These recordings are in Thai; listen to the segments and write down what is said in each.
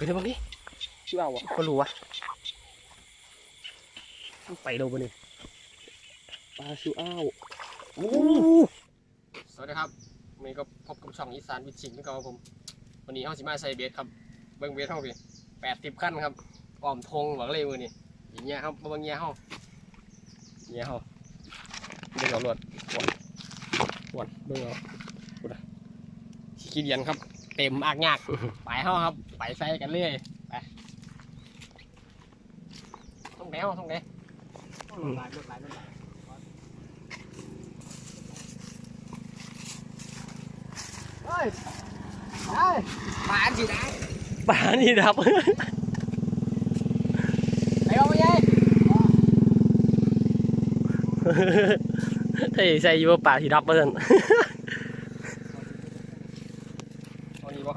คือได้บ้างดิชื่อเอาอะก็รู้วะมันไปโดนบ่นี่ปลาชิวอ้าวโอ้สวัสดีครับวันนี้ก็พบกับช่องอีสานวิชิงนี่ก็ผม วันนี้เฮาสิมาใส่เบสครับ เบิ้งเบสเฮาพี่แปดสิบขั้นครับอ้อมทงหวังเลยมือนี่อย่างเงี้ยครับบ่เบิ่งเงี้ยเฮาเงี้ยเฮาเบิ่งเอารวดหวนหวนเบิ่งเอาพูดอะขี้เดียนครับ เต็มอากยากไปเฮาครับ ไปใส่กันเรื่อยไปต้องไหนเฮาต้องไหนหลายรถหลายรถหลายเฮ้ยเฮ้ยปลาสิได้ป่านี่ดับไปเอาไปยัยถ้าใส่อยู่ว่าป่าที่ดับเพิ่นเอาดีบ่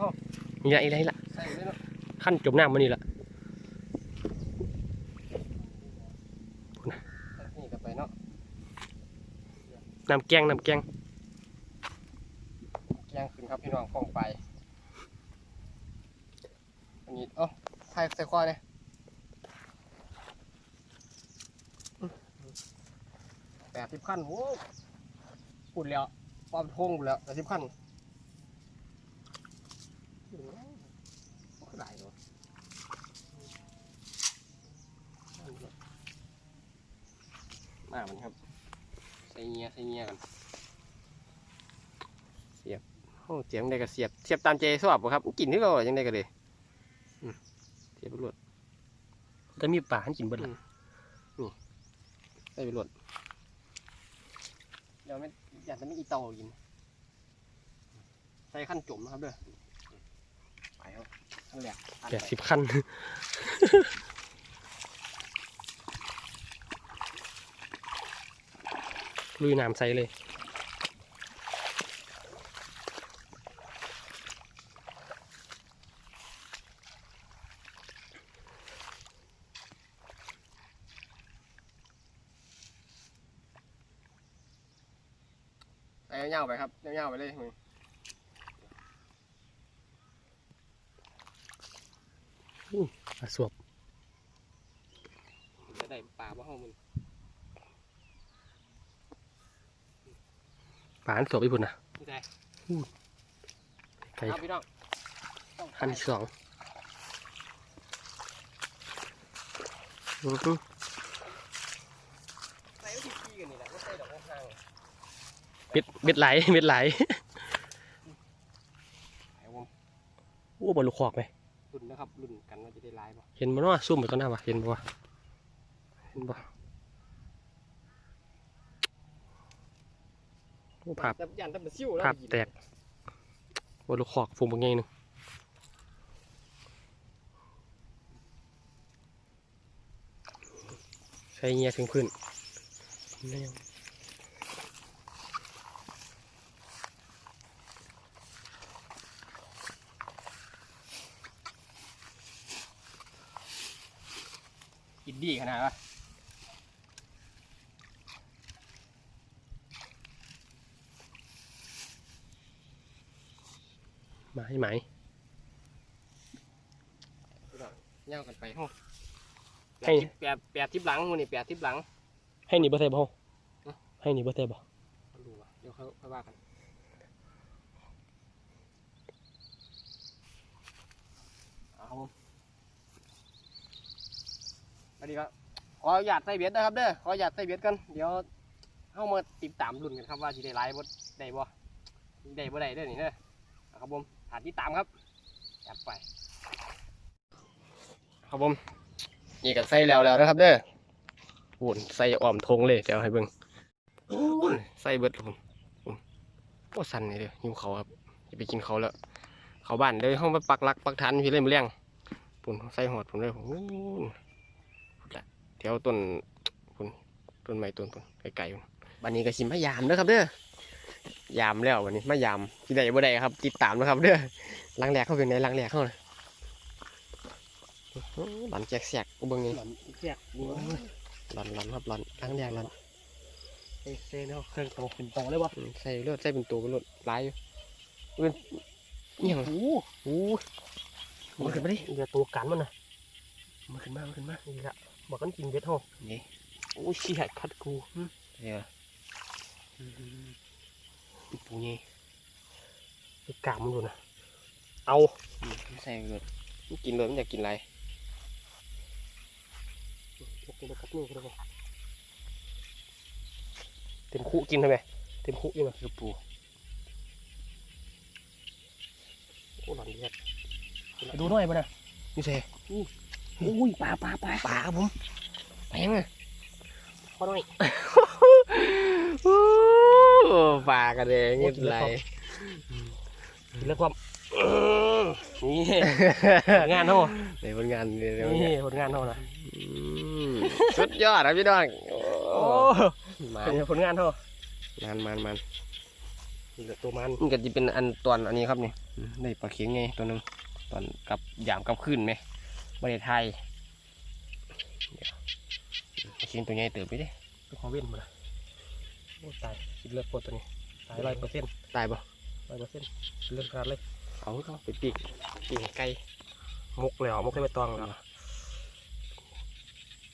เข้ามีอะไรอะไรล่ะใส่เละขั้นจมน้ำมานี่ล่ะน้ำแกงน้ำแกงแกงขึ้นครับพี่น้องกองไปอันนี้เอ้าใส่ใส่คว้าเนี่ยแปดสิบขั้นโอ้ปุ่นแล้วความทงปุ่นแล้วแปดสิบขั้นหลายเนาะ มามันครับ ใส่เงียใส่เงียกันเสียบโอ้เสียงได้ก็เสียบ เสียบตามใจชอบบ่ครับกินที่เรายังได้ก็เลยอืมเสียบไปรวดแต่มีป่าให้กินเบิดละนี่ใส่ไปรวดเดี๋ยวไม่อยากจะไม่อีเตากิน ใส่ขั้นจุ่มนะครับเด้อไปครับขั้นแหลกอันแปดไปสิบขั้น ลุยน้ำใส่เลยใส่เงาๆไปครับเงาๆไปเลยมึงปลาสวบ จะได้ปลาบ่ห้องมึง ปลาอันสวบญี่ปุ่นนะพี่ใจไก่เอาพี่น้องต้องขั้นที่สองอื้อหือใส่วิธีขี้กันนี่แหละว่าใส่ดอกห่างเบ็ดเบ็ดไหลเบ็ดไหลๆไอ้วมโอ้บอลลูกคอกไหมรุ่นนะครับรุ่นกันว่าจะได้ลายบ่เห็นมันว่าซุ่มไปตอนหน้าวะเห็นปะวะเห็นปะโอ้ ภาพแต่ยันแต่เป็นซิ่วแล้วภาพแตกบอลลูกคอกฟูงบางไงหนึ่งใช้เงียถึงพื้นแนวกินดีขนาดวะ ไม้ไหมเงากันไปห้องให้แปดแปดทิปหลังมึงนี่แปดทิปหลัง ให้หนีบ่เทบ่ฮะให้หนีบ่เทบ่เขาดูว่ะเดี๋ยวเขาค่อยว่ากันเอาครับผมสวัสดีครับขออนุญาตใส่เบียดนะครับเด้อขออนุญาตใส่เบียดกันเดี๋ยวเข้ามาติดตามรุ่นกันครับว่าสิได้ไลฟ์บ่ได้บ่ได้บ่ได้เด้อนี่เด้อเอาครับผม ถานที่ตามครับจัดไปครับผมนี่ก็ใส่แล้วแล้วนะครับเด้อโวนใส่อ้อมทงเลยเดี๋ยวให้เบิ่งโอ้ยใส่เบิดผมโอ้สั่นนี่เด้อหิวเขาครับจะไปกินเขาแล้ว เขาบ้านเลยห้องไปปักหลักปักฐานพี่เลยมาเลี้ยงปุ่นใส่หอดผมเลยโอ้ยพุ่นละแถวต้นปุ่นต้นไม้ต้นปุ่นไกลๆพุ่นบันนี้ก็สิมายามเด้อครับเด้อ ยามแล้ววันนี้มายามที่ใดบ่ได้ครับติดตามนะครับเด้อหลังแรกเขาเป็นในหลังแรกเขาเลยอื้อหือหลอนแจกแสกกูเบิ่งนี่หลอนแยกโอ้ยหลอนหลอนครับหลอนหลังแรกหลอนเอ้ยเซ่เนาะเครื่องโตขึ้นโตเลยวะอืมใส่เลือดใส่เป็นตัวเป็นรถหลายอยู่เอิ้นอิหยังโอ้โหโอ้ยมันขึ้นมาดิเหลือตัวกันมันนะมันขึ้นมามันขึ้นมานี่ละบอกกันกินเบ็ดห้องนี่โอ้ยขี้หายคัดกูเดี๋ยว ปูนี่ไปกามมันดูนะเอาใส่เลยมันกินเลยมันอยากกินอะไรยกตัวกับนี่ก็ได้บ่เต็มคุกินทำไมเต็มคุยังไงคือปูโอ้หลอนเดียดไปดูหน่อยมานะนี่ใส่อุ้ยปลาปลาปลาปลาครับผมไปยังไงพอหน่อย ปลากระเดงเงี้ยไรกินแล้วความนี่งานเท่าในผลงานเร็วนี่ผลงานเท่านะสุดยอดครับพี่น้องโอ้โอ้มาเป็นผลงานเท่ามันมันมันเหลือตัวมันมันก็จะเป็นอันตอนอันนี้ครับนี่ได้ปลาเข็งไงตัวหนึงตอนกับยามกับขึ้นไหมไม่ได้ไทยเดี๋ยวปลาเข็งตัวใหญ่เติบไปเดิตัวขอเว้นมาละโอ้ตาย กินเลือดปวดตัวนี้ตายร้อยเปอร์เซ็นต์ตายปะร้อยเปอร์เซ็นต์เลือดขาดเลย เอาเขาไปปีกปีกไก่มุกแล้วมุกได้ไปตองแล้ว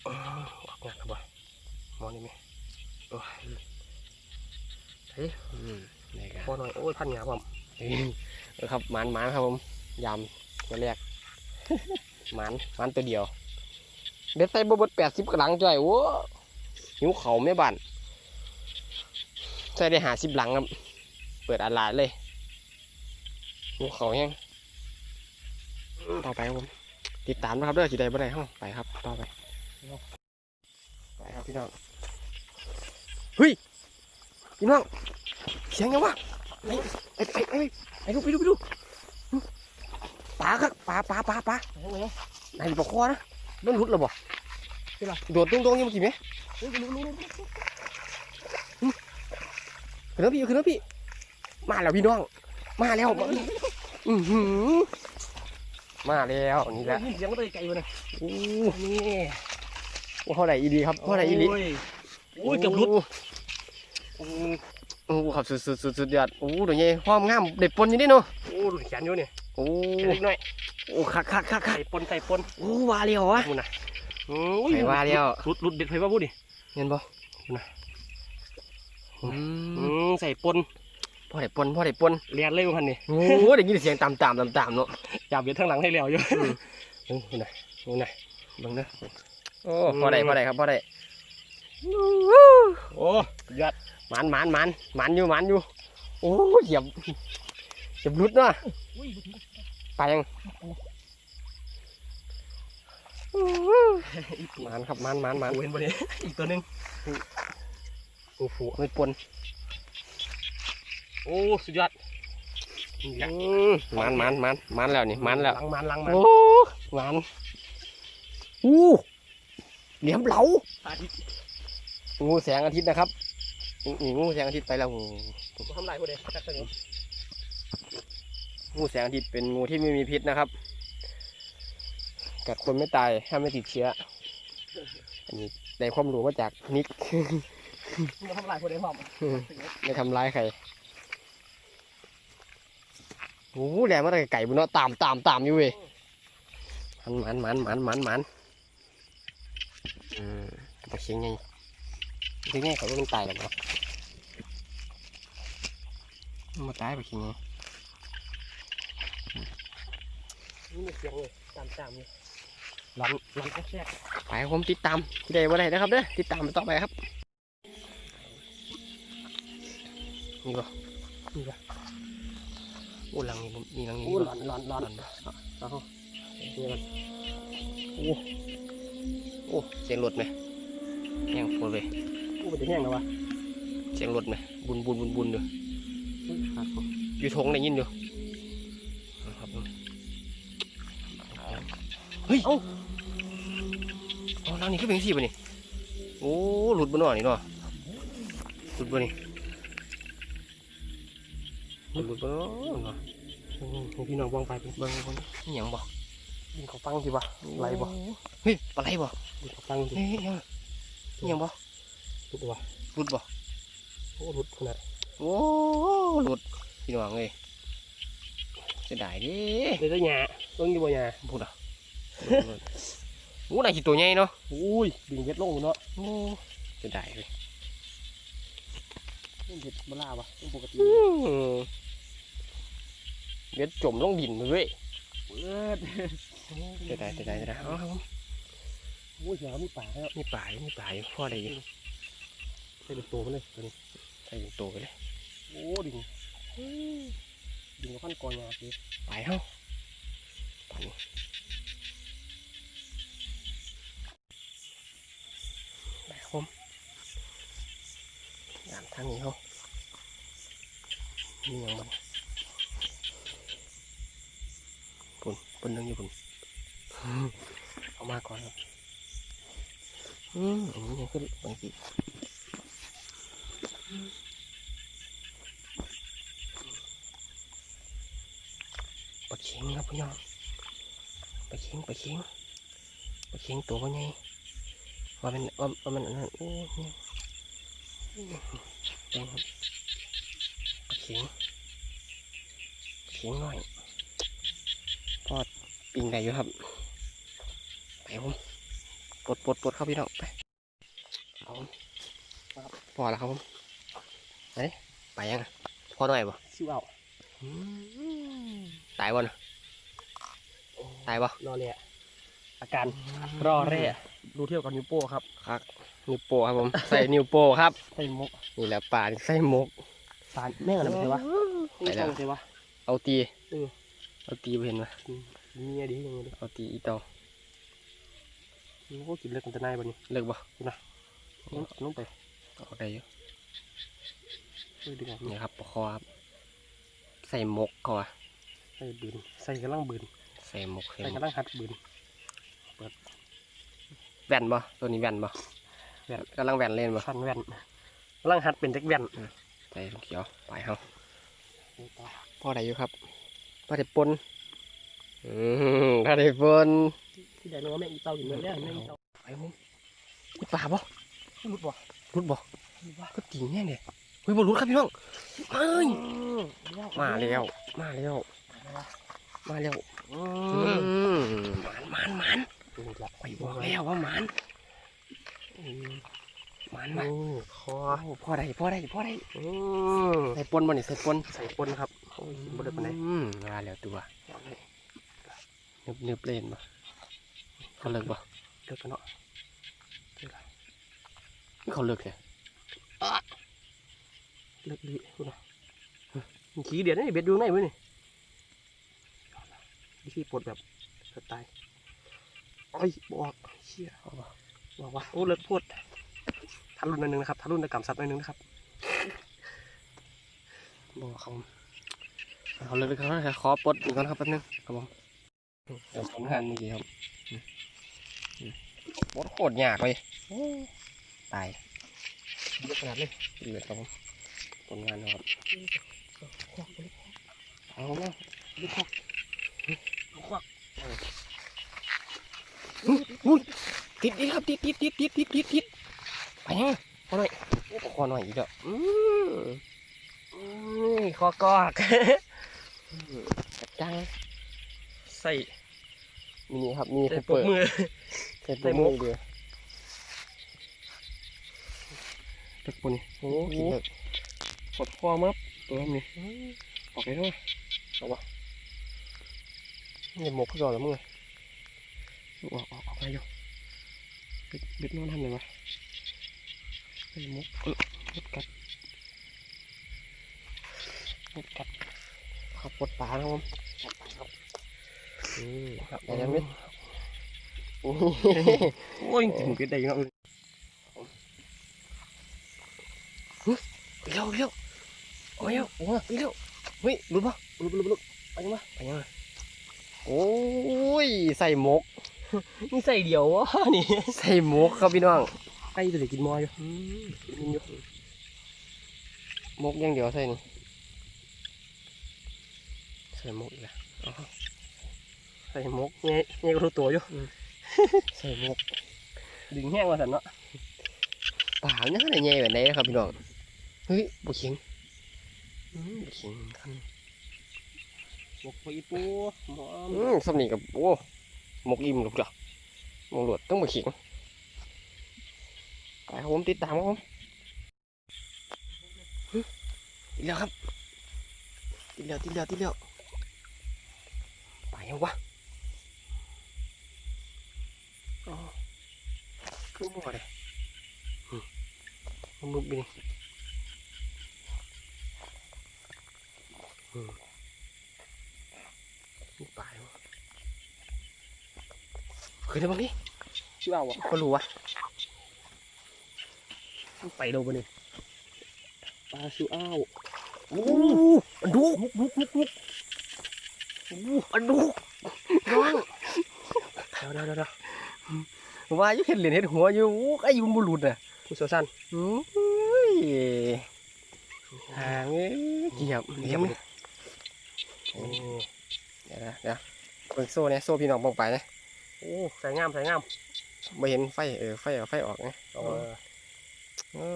ออกงานครับบ่มองนี่ไหมโอ้ยเฮ้ยอืมนี่คพอหน่อยโอ้ยพันหยาบผมเออครับหมันหมันครับผมยำตัวแรกหมันหมันตัวเดียวเบ็ดใส่บบดแปดสิบกระหลังจ่อยโอ้หิวเขาไม่บัน ใส่ได้หาสิบหลังครับ เปิดอาลาดเลยหิวเขายังต่อไปครับผม ติดตามนะครับเด้อสีใดบ่ได้ห้องไปครับ ต่อไป ไปครับพี่น้องเฮ้ยพี่น้องเสียงยังวะไปไปไปไปไปดูไปดูไปดูปลาครับปลาปลาปลาปลายังไงไหนปลาคอนะมันหลุดแล้วบ่ใช่ปะโดดตรงๆอยังเมื่อกี้ไหมเฮ้ยรู้รู้รู้ ขึ้นแล้วพี่ขึ้นแล้วพี่ มาแล้วพี่น้อง มาแล้วมาอือหือมาแล้วนี่แหละยินเสียงก็ไปไกลมาเลยอู้นี่หูเท่าไหร่อีดีครับเท่าไหร่อีดีโอ้ยเกือบรุดโอ้โอ้ครับสุดสุดสุดสุดยอดโอ้ตัวใหญ่ความงามเด็ดปนอยู่นี่เนาะโอ้ดูแขนอยู่เนี่ยโอ้แขนเล็กน้อยโอ้คักคักคักคักไข่ปนไข่ปนโอ้วาเลียววะพูดนะโอ้ยไข่ว่าแล้วรุดรุดเด็ดไฟว่าพูดดิเห็นบ่นะ อือืมมใส่ปนพ่อได้ปนพ่อได้ปนเลียนเลยพันนี่โอ้ได้ยินเสียงต่ำต่ำต่ำต่ำเนาะจับเบียดทั้งหลังให้เลี้ยวอยู่โอ้นี่นะนี่นะเบิ่งเด้อโอ้พ่อได้พ่อได้ครับพ่อได้โอ้ยอดหมันหมันหมันหมันอยู่หมันอยู่โอ้ยเหยียบเหยียบรุดเนาะไปยังหมันครับหมันหมันหมันโอ้เห็นปะเนี่ยอีกตัวหนึง โอ้โหไม่ปนโอ้ สุดยอดอืมหมันหมันหมันหมันแล้วนี่หมันแล้วลังมันลังมันโอ้หมันอู้เหลี่ยมเหลาอาทิตย์งูแสงอาทิตย์นะครับนี่งูแสงอาทิตย์ไปแล้วทำลายพวกเด็กจักตัวนี้งูแสงอาทิตย์เป็นงูที่ไม่มีพิษนะครับกัดคนไม่ตายถ้าไม่ติดเชื้ออันนี้ได้ความรู้มาจากนิก มาทำลายพวกเด็กพร้อมไม่ทำร้ายใครโอ้โหแหลมมาแต่ไก่บุญเนาะตามตามตามอยู่เว้ยมันมันมันมันมันมันอืมปลาเชียงไงเชียงไงเขาก็มันตายแล้วเนาะมันมาตายปลาเชียงไงนี่มีเสียงเลยตามตามเลยลันลันแทรกไปครับผมติดตามที่ใดว่าใดนะครับเด้อติดตามไปต่อไปครับ นี่ก็นี่ปะโอ้หลังนี้ผมมีหลังนี้โอ้บ่ร้อนร้อนร้อนเอานี่มันโอ้โอ้เสียงรถไหมแห้งโคตรเลยโอ้เป็นจะแห้งแล้ววะเสียงรถไหมบุนบุนบุนบุนอยู่อยู่ทงได้ยินอยู่ครับผมเฮ้ยเอ้าเอาหลังนี้ก็เป็นสี่ป่ะนี่โอ้หลุดบนหน่อนี่เนาะหลุดบนนี่ หลุดบนหน่อโอ้โหพี่น้องวางไปเป็นเบิ่งเบิ่งนี่หยังบ่ยิงเขาฟังสิวะไหลบ่เฮ้ยปลาไหลบ่ยิงเขาฟังสิเฮ้ยยังนี่หยังบ่หลุดวะหลุดบ่โอ้หลุดขนาดโอ้หลุดพี่น้องเอ้ยเสียดายดิเดี๋ยวจะหยาเบิ่งอยู่บ่ยาพูดอะอู้น่าขี้ตัวใหญ่เนาะอุ้ยดึงเบ็ดลงเนาะโอ้จะได้เลยเบ็ดบ่ล่าวะปกติอื้อ เบ็ดจมลงดินเลยเว้ยเบิดจะได้จะได้จะได้เอาครับผมอุ้ยเสียมีป่าแล้วมีป่าอยู่มีป่าอยู่พ่อได้อยู่ใส่เป็นตัวมันเลยตัวนี้ใส่เป็นตัวไปเลยโอ้ดึงดึงกับพันกอยาสิไปเฮ้าตอนนี้ไปครับผมยามทางนี้เขานี่ยังมัน ปุ่นปุ่นนึงอยู่ปุ่นเอามาก่อนครับอืมอันนี้ยังขึ้นบางทีปลาเค็งครับพี่น้องปลาเค็งปลาเค็งปลาเค็งตัวก็ใหญ่ว่ามันว่ามันอันนั้นโอ้ยเป็นครับปลาเค็งปลาเค็งหน้อย ปิงได้อยู่ครับไปผมปลดปลดปลดเข้าพี่น้องไปเอาผมครับพอแล้วครับผมไปไปยังอะพอหน่อยบ่ชิวเอาอืมตายบ่นะตายบ่รอเลยอาการรอเร่ดูเที่ยวกับนิ้วโป้ครับครับนิ้วโป้ครับผมใส่นิ้วโป้ครับใส่หมกนี่แหละป่านี่ใส่หมกสารแม่งอะไรไม่ใช่วะไปแล้วไม่ใช่วะเอาตีเออเอาตีไปเห็นไหม เมียดียังไงดิเอาตีอีเตาโอ้กินเลือดกันจะนายบันนี้เลิกบ่น้ำลงไปเอาได้อยู่เออดึงออกนี่ครับปลาคอครับ ใส่หมกเขาอะใส่บืนใส่กระลังบืนใส่หมกใส่ใส่หมกระกลังหัดบืนแว่นบ่ตัวนี้แว่นบ่แว่นกำลังแว่นเล่นบ่ฟันแว่นกระลังหัดเป็นจักแว่นใส่ลูกเขียวไปเฮาพ่อได้อยู่ครับพ่อได้ปน อืมพ่อได้ปนที่ใดนึกว่าแม่งอีเต้าอยู่เมื่อเนี่ยแม่งอีเต้าไปมุมมีป่าบ่รุดบ่รุดบ่ก็ตีเนี่ยเนี่ยเฮ้ยบ่รุดครับพี่น้องเอ้ยมาแล้วมาแล้วมาแล้วอือืมมหมานหมานหมานนี่ละไปบอกแล้วว่าหมานอืมหมานมาโอ้คอโอ้พ่อได้พ่อได้พ่อได้อืมใส่ปนบ่นี่ใส่ปนใส่ปนครับโอ้ยบ่ได้ปานใดอืมมาแล้วตัว นึบนึบเล่นบ่เขาเลิกบ่เลิกกันเนาะเขาเลิกเลยเลิกลีคุณนะมันขี้เดียดนี่เบ็ดอยู่ไหนวะนี่วิธีปลดแบบสไตล์โอ้ยบอกเชี่ยบอกว่าโอ้เลิกพูดทันรุ่นหนอยนึงนะครับทันรุ่นในกำสัตว์หนอยนึงนะครับบอกเขาเขาเลิกเลยเขาขอปลดอีกก่อนครับแป๊บนึงครับผม เดี๋ยวผมหันเมื่อกี้ครับอืมอืมปลดโคตรยากเลยตายเยอะขนาดเลยเดือดครับผมผลงานนะครับเอาเนาะลูกควักลูกควักอุ้ยติดอีกครับติดติดติดติดติดติดติดไปยังพอหน่อยโอ้ขอหน่อยอีกแล้วอืมอืมคอกอกอืมจัดจังใส่ มีนี่ครับมีใส่คูปเปกอร์มือใส่ใส่ปหมมืวอกเดียวเด็กปุ่นโอ้กินเด็กปวดคอมับตัวนี้ออกไปด้วยเอาวะนี่หมกเขาก่อนแล้วมึงออกออกออกไปอยู่เบ็ดเบ็ดนอนทำเลยวะไอ้หมกเออหมดกัดหมดกัดขับปวดปลาครับผม อืมครับได้แล้วเม็ดโอ้ยโอ้ยถึงเบ็ดได้ยังไงเร็วเร็วโอ้ยเร็วโอ้ยเร็วเฮ้ยรู้ปะลุกลุกลุกไปยังไงไปยังไงโอ้ยใส่หมกนี่ใส่เดียววะนี่ใส่หมกครับพี่น้องใกล้จะได้กินมออยู่กินอยู่หมกอย่างเดียวใส่นี่ใส่หมกอีกแล้วใส่หมกเงี้ยเงี้ยก็รู้ตัวอยู่ใส่หมกดึงแห้งมาสันเนาะป่าเนี่ยขนาดใหญ่แบบไหนนะครับพี่น้องเฮ้ยบุเข็งอืมบุเข็งคันหมกอีปูหอมอืมสำนีกับโอ้หมกอิ่มลูกจ้ะหมกหลวดต้องมาขิงไปครับผมติดตามครับผมหึติดแล้วครับติดแล้วติดแล้วติดแล้วไปยังวะ อ๋อขึ้นหัวเลยหึมันมุดไปนี่อืมมันไปวะเคยได้บ้างนี่ชื่อเอาอะก็รู้วะไปโดนบ่นี่ปลาชื่ออ้าวโอ้อันดูลุกลุกลุกลุกอันดูน้องเดี๋ยวเดี๋ยวเดี๋ยวเดี๋ย วว่าอยู่เห็นเหรียญเห็นหัวอยู่อู้ไอ้ยุงบุรุษน่ะผู้เชี่ยวชาญอืมเฮ้ยห่างเอ้ยเกียบเลี้ยมเนี่ยโอ้เดี๋ยวนะเดี๋ยวเบิ่งโซ่เนี่ยโซ่พี่น้องบอกไปนะโอ้ใส่งามใส่งามไม่เห็นไฟเออไฟเอาไฟออกไงเออโอ้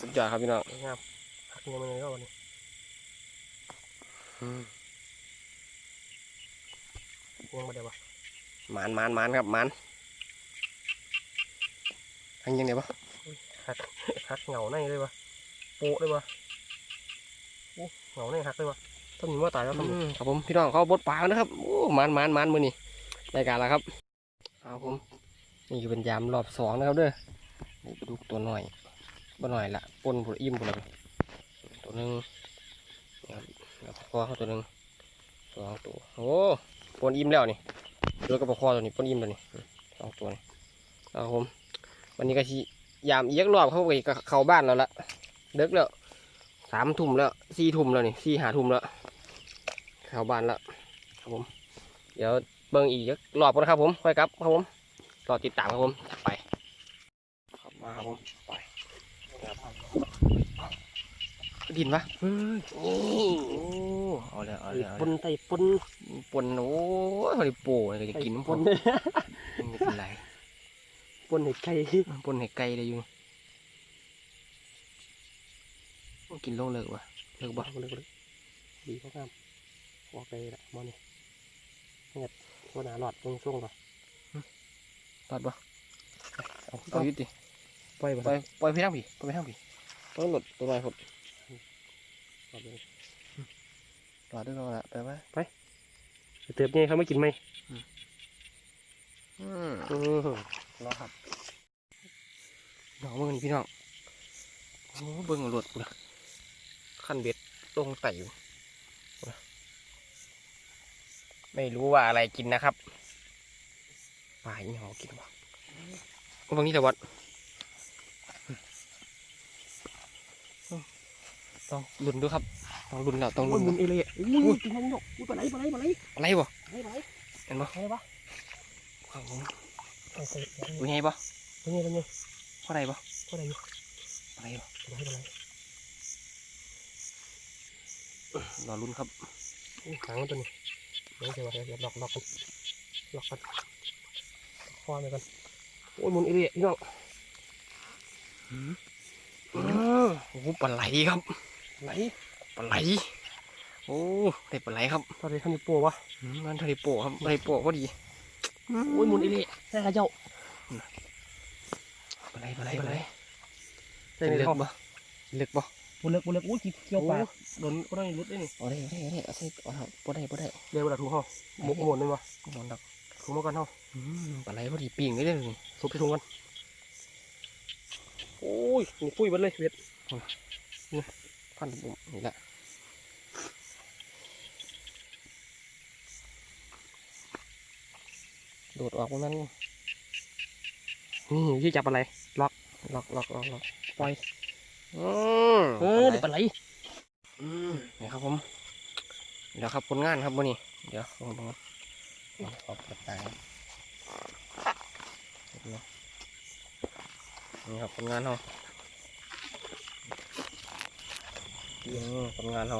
สุดยอดครับพี่น้องใส่งามหักเงี้ยมันเลยก็วันนี้อืมเงี้ยมาเดี๋ยววะหมานหมานหมานครับหมาน อันยังไงปะหักหักเหงาในเลยวะโปะเลยวะโอ้เหงาในหักเลยวะต้นนี้ว่าตายแล้วต้นอืนี้มครับผมพี่น้องเขาบดปลานะครับโอ้หมานหมานหมานมือนี่รายการแล้วครับเอาผมนี่คือเป็นยามรอบสองนะครับเด้อนี่ปลาดุกตัวหน่อยบ่หน่อยละปนผุดอิ่มผุดเลยตัวหนึ่งนี่ครับแล้วปลาคอเขาตัวหนึ่งสองตัวโอ้ปนอิ่มแล้วนี่เรือกับปลาคอตัวนี้ปนอิ่มตัวนี้สองตัวนี่เอาครับผม วันนี้ก็ชียามอีกรอบเขาไปเข้าบ้านแล้วละเด็กแล้วสามทุ่มแล้วสี่ทุ่มแล้วนี่สี่หาทุ่มแล้วเข้าบ้านแล้วครับผม เดี๋ยวเบิ่งอีกจักรอบก่อนครับผมค่อยกลับครับผมรอติดตามครับผมไปครับมาครับผมไปดินปะเฮ้ยโอ้เอาเลยเอาเลยเอาปเลยนไตปนปนโอ้ยเขาได้โป้เลยจะกินน้ำปปนนเนี่ยไม่เป็นไรป นเห็ดไก่ปนให้ไก่ได้อยู่โอ้กินลงเลิกวะเลิกบ่บ้าเลยเลยดีเขางามออกไปละมอนี่เงียบวันหนาหลอดตรงช่วงก่อนตอดบ่เอาเอาอยุติปล่อยไปปล่อยปล่อยไปทางพี่ปล่อยไปทางพี่ต้องหลดตัวหน่อยหดเอาไปตอดด้วยกันละไปไหมเติบเนี่ยเขาไม่กินไหม อืมอือรอครับน้องเบิ่งนี่พี่น้องโอ้เบิ่งรถกูนะขั้นเบ็ดลงไต่อยู่กูนะไม่รู้ว่าอะไรกินนะครับปลาอีหอกินบ่บางนี้แต่วัดต้องลุ้นดูครับ ต้องลุ้นแล้วต้องโอ้ลุ้ยนมุนแล้วเอเล่อุ้ยกินน้ำหยกอุ้ยปลาไหลปลาไหลปลาไหลอะไรบ่ปลาไหลปลาไหลเห็นบ่ ปลาไหลปะครับผมปลาไหลตัวใหญ่บ่ปลาไหลปลาไหลเท่าไหรบ่ปลาไหลอยู่อะไรบ่ปลาไหลปลาไหลรอลุ้นครับอุ้ยหางมันตัวนี้เดี๋ยวเดี๋ยวเดี๋ยวหลอกหลอกกันหลอกกันคว้าไปกันโอ้ยมุนเอเล่พี่น้องอืมโอ้ปลาไหลครับไหลปลาไหลโอ้ได้ปลาไหลครับปลาไหลท่านนี่ปัววะอืมมันทะเลโปะครับทะเลโปะพอดี โอ้ยมุนเอเล่ใส่กระเจ้าปลาไหลปลาไหลปลาไหลใส่ในลึกท้องบ่ลึกบ่บุเล็กบุเล็กอุ้ยเกี่ยวปากโดนก็ได้รุดได้นี่เอาได้เอาได้เอาได้เอาใส่เอาครับบ่ได้บ่ได้เดี๋ยวเวลาถุงห่อหมกหมดเลยวะนอนดักถุงมากันห่ออืมปลาไหลพอดีปีงเลยเด้อนี่ทุบไปถุงกันโอ้ยนี่ปุ้ยบัดเลยเบ็ดพันบุ๋มนี่แหละ โดดออกวันนั้นนี่ที่จับอะไร ล็อก ล็อกล็อกล็อกล็อกปล่อยอืมเออเดี๋ยวปลาไหลอืมนี่ครับผม เดี๋ยวครับผลงานครับวันนี้ เดี๋ยวลองดูครับเอาขอบกระต่ายนี่ครับผลงานเราอืมผลงานเรา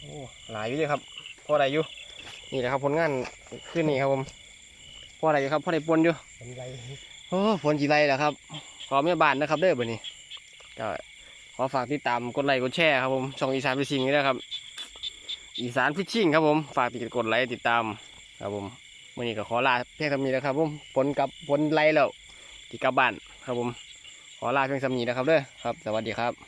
โอ้หลายอยู่เลยครับพอได้อยู่ นี่แหละครับผลงานขึ้นนี่ครับผมพอได้อยู่ครับพอได้ปนอยู่ปลาไหลโอ้ฝนจีไรแหละครับ ขอแม่บ้านนะครับเด้อบันนี้ก็ขอฝากติดตามกดไลค์กดแชร์ครับผมช่องอีสานไปสิงนี่นะครับ อีสานฟิชชิ่งครับผมฝากติดกดไลค์ติดตามครับผมวันนี้ก็ขอลาเพียงเท่านี้นะครับผมผลกลับผลไล่แล้วที่กลับบ้านครับผม ขอลาเพียงสำนีนะครับเด้อครับ สวัสดีครับ